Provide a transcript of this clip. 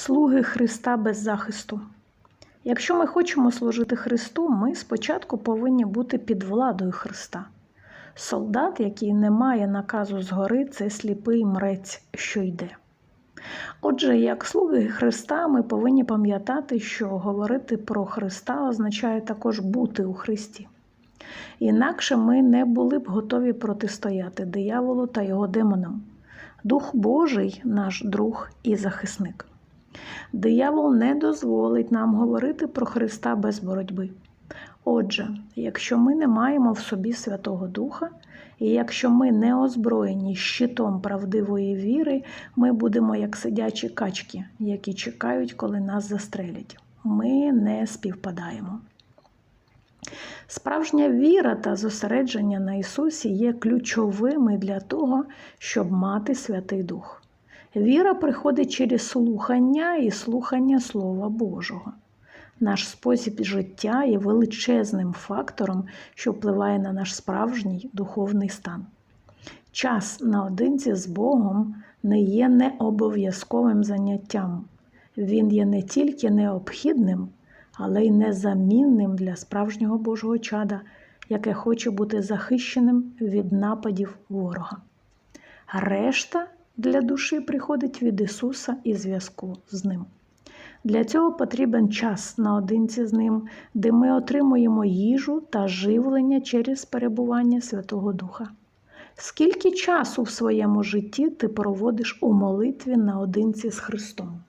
Слуги Христа без захисту. Якщо ми хочемо служити Христу, ми спочатку повинні бути під владою Христа. Солдат, який не має наказу згори, це сліпий мрець, що йде. Отже, як слуги Христа, ми повинні пам'ятати, що говорити про Христа означає також бути у Христі. Інакше ми не були б готові протистояти дияволу та його демонам. Дух Божий наш друг і захисник. Диявол не дозволить нам говорити про Христа без боротьби. Отже, якщо ми не маємо в собі Святого Духа, і якщо ми не озброєні щитом правдивої віри, ми будемо як сидячі качки, які чекають, коли нас застрелять. Ми не співпадаємо. Справжня віра та зосередження на Ісусі є ключовими для того, щоб мати Святий Дух. Віра приходить через слухання і слухання Слова Божого. Наш спосіб життя є величезним фактором, що впливає на наш справжній духовний стан. Час наодинці з Богом не є необов'язковим заняттям. Він є не тільки необхідним, але й незамінним для справжнього Божого чада, яке хоче бути захищеним від нападів ворога. Решта для душі приходить від Ісуса і зв'язку з Ним. Для цього потрібен час наодинці з Ним, де ми отримуємо їжу та живлення через перебування Святого Духа. Скільки часу в своєму житті ти проводиш у молитві наодинці з Христом?